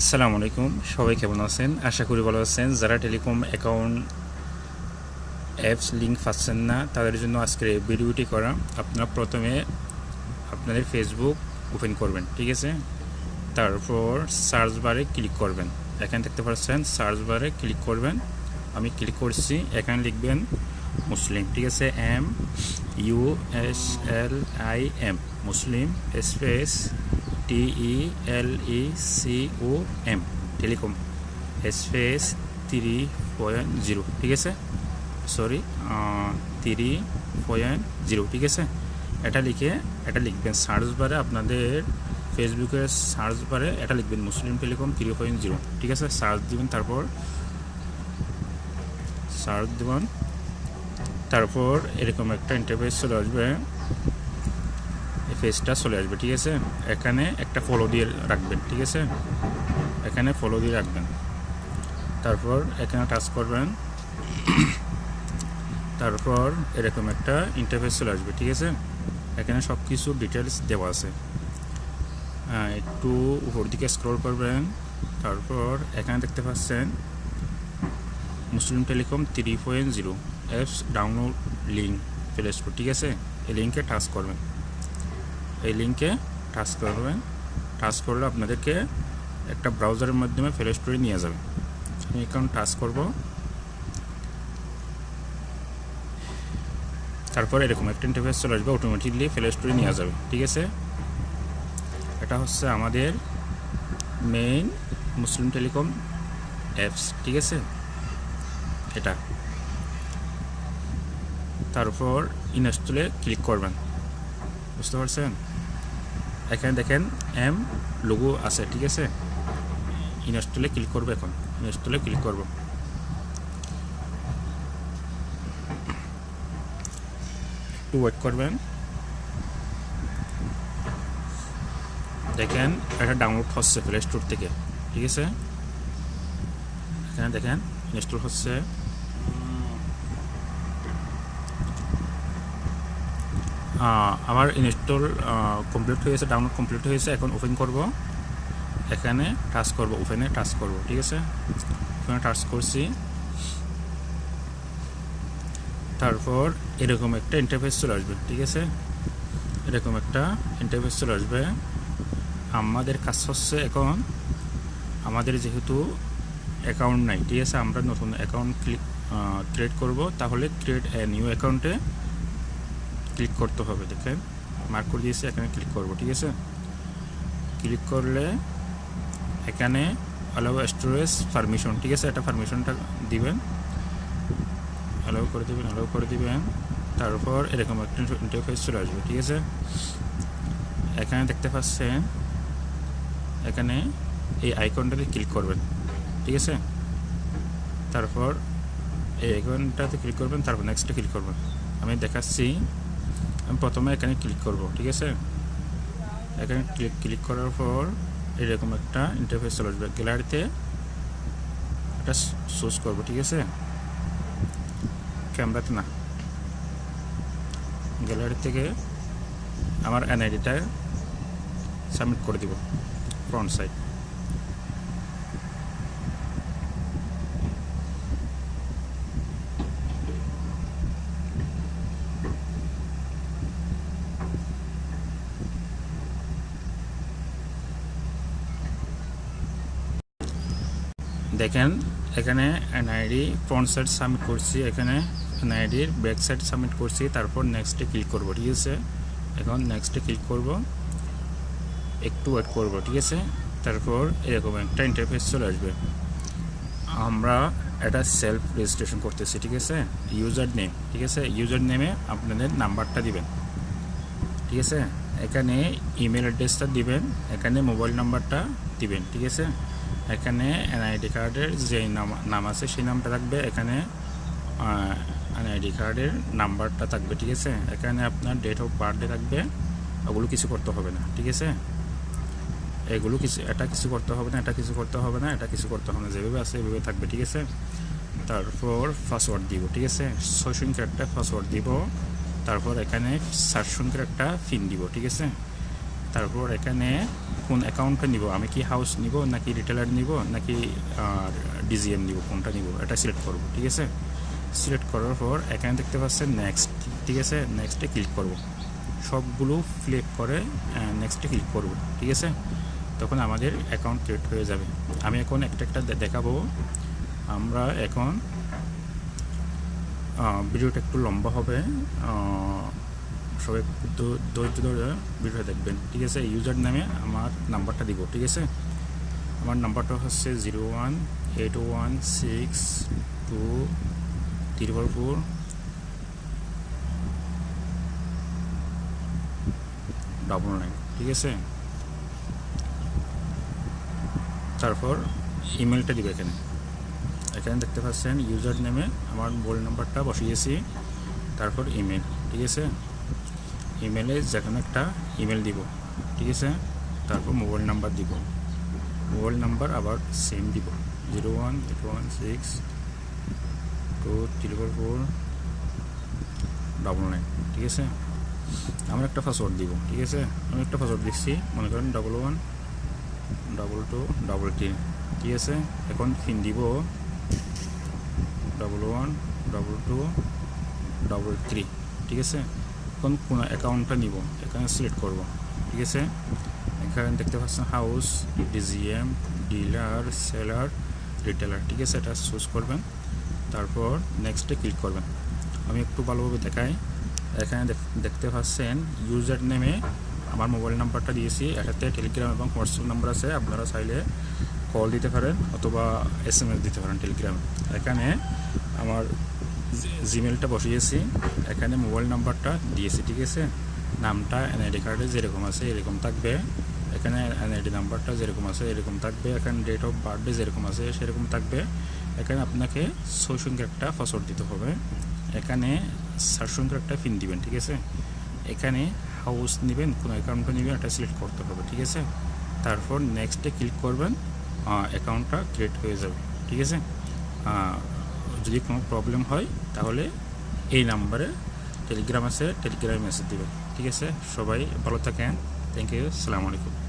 আসসালামু আলাইকুম, সবাই কেমন আছেন? আশা করি ভালো আছেন। যারা টেলিকম অ্যাকাউন্ট অ্যাপস লিঙ্ক পাচ্ছেন না, তাদের জন্য আজকের এই ভিডিওটি করা। আপনারা প্রথমে আপনাদের ফেসবুক ওপেন করবেন, ঠিক আছে? তারপর সার্চ বারে ক্লিক করবেন। এখানে দেখতে পাচ্ছেন সার্চ বারে ক্লিক করবেন। আমি ক্লিক করছি, এখানে লিখবেন মুসলিম, ঠিক আছে? M U S L I M Muslim space T E L E C O M telecom space three point zero ঠিক আছে? সরি থ্রি পয়েন্ট জিরো ঠিক আছে? এটা লিখে, এটা লিখবেন। সার্চ বারে আপনাদের ফেসবুকের সার্চ বারে এটা লিখবেন, Muslim telecom three point zero ঠিক আছে? সার্চ দিবেন, তারপর সার্চ দিবেন, তারপর এরকম একটা ইন্টারফেস চলে আসবে। ফেসটা চলে আসবে, ঠিক আছে? এখানে একটা ফলো দিয়ে রাখবেন, ঠিক আছে? এখানে ফলো দিয়ে রাখবেন। তারপর এখানে টাচ করবেন। তারপর এরকম একটা ইন্টারফেস চলে আসবে, ঠিক আছে? এখানে সব কিছু ডিটেলস দেওয়া আছে। একটু উপর দিকে স্ক্রল করবেন। তারপর এখানে দেখতে পাচ্ছেন, Muslim telecom three point zero apps download link Play Store ঠিক আছে? এই লিঙ্কে টাচ করবেন। এই লিঙ্কে টাচ করবেন। টাচ করলে আপনাদেরকে একটা ব্রাউজারের মাধ্যমে প্লে স্টোরে নিয়ে যাবে। আমি এখন টাচ করব। তারপর এরকম একটা ইন্টারফেস চলে আসবে অটোমেটিকলি প্লে স্টোরে নিয়ে যাবে। ঠিক আছে? এটা হচ্ছে আমাদের মেইন মুসলিম টেলিকম অ্যাপস ঠিক আছে? এটা। তারপর ইনস্টলে ক্লিক করবেন। বুঝতে পারছেন? এখানে দেখেন এম লোগো আছে, ঠিক আছে? ইনস্টলে ক্লিক করব এখন। ইনস্টলে ক্লিক করব। একটু ওয়েট করবেন। দেখেন, এটা ডাউনলোড হচ্ছে প্লে স্টোর থেকে, ঠিক আছে? এখানে দেখেন ইনস্টল হচ্ছে। আমার ইনস্টল কমপ্লিট হয়েছে ডাউনলোড কমপ্লিট হয়েছে এখন ওপেন করব। এখানে টাচ করব ওপেনে টাচ করব, ঠিক আছে? ওপেনে টাচ করছি। তারপর এরকম একটা ইন্টারফেস চলে আসবে, ঠিক আছে? এরকম একটা ইন্টারফেস চলে আসবে। আমাদের কাজ হচ্ছে এখন, আমাদের যেহেতু অ্যাকাউন্ট নাই, ঠিক আছে? আমরা নতুন অ্যাকাউন্ট ক্লিক ক্রিয়েট করব। তাহলে ক্রিয়েট নিউ অ্যাকাউন্টে ক্লিক করতে হবে, দেখেন। মার্ক করে দিয়েছি, এখানে ক্লিক করব, ঠিক আছে? ক্লিক করলে এখানে অ্যালাউ স্টোরেজ পারমিশন ঠিক আছে? এটা পারমিশনটা দিবেন। অ্যালাউ করে দিবেন অ্যালাউ করে দিবেন। তারপর এরকম একটা ইন্টারফেস চলে আসবে, ঠিক আছে? এখানে দেখতে পাচ্ছেন, এখানে এই আইকনটাতে ক্লিক করবেন, ঠিক আছে? তারপর এই আইকনটাতে ক্লিক করবেন, তারপর নেক্সটে ক্লিক করবেন। আমি দেখাচ্ছি আমি প্রথমে এখানে ক্লিক করব, ঠিক আছে? এখানে ক্লিক ক্লিক করার পর এরকম একটা ইন্টারফেস চলে আসবে। গ্যালারিতে এটা চুজ করব, ঠিক আছে? ক্যামেরাতে না। গ্যালারি থেকে আমার এনআইডিটা সাবমিট করে দিব ফ্রন্ট সাইড দেখেন, এখানে এনআইডি ফ্রন্ট সাইড সাবমিট করছি, এখানে এনআইডির ব্যাক সাইড সাবমিট করছি, তারপর নেক্সটে ক্লিক করব, ঠিক আছে? এখন নেক্সটে ক্লিক করব, একটু ওয়েট করব, ঠিক আছে? তারপর এরকম একটা ইন্টারফেস চলে আসবে। আমরা এটা সেলফ রেজিস্ট্রেশন করতেছি, ঠিক আছে? ইউজার নেম ঠিক আছে? ইউজার নেমে আপনাদের নাম্বারটা দিবেন, ঠিক আছে? এখানে ইমেল অ্যাড্রেসটা দিবেন, এখানে মোবাইল নাম্বারটা দিবেন, ঠিক আছে? এখানে এনআইডি কার্ডের যে নাম নাম আছে সেই নামটা থাকবে। এখানে এনআইডি কার্ডের নাম্বারটা থাকবে, ঠিক আছে? এখানে আপনার ডেট অফ বার্থডে থাকবে। ওগুলো কিছু করতে হবে না, ঠিক আছে? এগুলো কিছু, এটা কিছু করতে হবে না, এটা কিছু করতে হবে না, এটা কিছু করতে হবে না। যেভাবে আছে এভাবে থাকবে, ঠিক আছে? তারপর পাসওয়ার্ড দিব, ঠিক আছে? ছয় সংখ্যার একটা পাসওয়ার্ড দিব। তারপর এখানে সাত সংখ্যার একটা পিন দিব, ঠিক আছে? তারপর এখানে কোন অ্যাকাউন্টটা নিব? আমি কি হাউস নিব, নাকি রিটেলার নিব, নাকি আর ডিজিএম নিব? কোনটা নিব? এটা সিলেক্ট করব, ঠিক আছে? সিলেক্ট করার পর এখানে দেখতে পাচ্ছেন নেক্সট ঠিক আছে? নেক্সটে ক্লিক করব। সবগুলো ফ্লিপ করে নেক্সটে ক্লিক করব, ঠিক আছে? তখন আমাদের অ্যাকাউন্ট ক্রিয়েট হয়ে যাবে। আমি এখন একটা একটা দেখাবো। আমরা এখন ভিডিওটা একটু লম্বা হবে। সবাই একটু ধৈর্য ধরে ভিডিওটা দেখবেন। ঠিক আছে? ইউজার নামে আমার নাম্বারটা দিব, ঠিক আছে? আমার নাম্বারটা হচ্ছে zero one eight one six two triple four double nine ঠিক আছে? তারপর ইমেলটা দিবে এখানে। এখানে দেখতে পাচ্ছেন ইউজার নেমে আমার মোবাইল নাম্বারটা বসিয়েছি। তারপর ইমেল ঠিক আছে? ইমেলে যেখানে একটা ইমেল দিব, ঠিক আছে? তারপর মোবাইল নাম্বার দিব। মোবাইল নাম্বার আবার সেম দিব। Zero one eight one six two triple four double nine ঠিক আছে? আমরা একটা পাসওয়ার্ড দিব, ঠিক আছে? আমি একটা পাসওয়ার্ড দিচ্ছি মনে করেন double one double two double three ঠিক আছে? এখন পিন দিব double one double two double three ঠিক আছে? এখন কোন অ্যাকাউন্টটা নিব, এখানে সিলেক্ট করব, ঠিক আছে? এখানে দেখতে পাচ্ছেন house DGM dealer seller retailer ঠিক আছে? এটা চুজ করবেন, তারপর নেক্সটে ক্লিক করবেন। আমি একটু ভালোভাবে দেখাই। এখানে দেখ- দেখতে পাচ্ছেন ইউজার নেমে আমার মোবাইল নাম্বারটা দিয়েছি এটাতে টেলিগ্রাম এবং হোয়াটসঅ্যাপ নাম্বার আছে, আপনারা চাইলে কল দিতে পারেন অথবা এস দিতে পারেন টেলিগ্রামে এখানে আমার জিমেলটা বসিয়েছি। এখানে মোবাইল নাম্বারটা দিয়েছি ঠিক আছে? নামটা, এনআইডি কার্ডে যেরকম আছে এরকম থাকবে। এখানে এনআইডি নাম্বারটা যেরকম আছে এরকম থাকবে। এখানে ডেট অফ বার্থডে যেরকম আছে সেরকম থাকবে। এখানে আপনাকে ছয় সঙ্গে একটা পাসওয়ার্ড দিতে হবে। এখানে চার সঙ্গে একটা পিন দিবেন, ঠিক আছে? এখানে হাউস নেবেন, কোনো অ্যাকাউন্টটা নেবেন, এটা সিলেক্ট করতে হবে, ঠিক আছে? তারপর নেক্সটে ক্লিক করবেন অ্যাকাউন্টটা ক্রিয়েট হয়ে যাবে, ঠিক আছে? যদি কোনো প্রবলেম হয়, তাহলে এই নাম্বারে টেলিগ্রাম আছে টেলিগ্রামে মেসেজ দেবেন। ঠিক আছে? সবাই ভালো থাকেন। থ্যাংক ইউ সালামু আলাইকুম।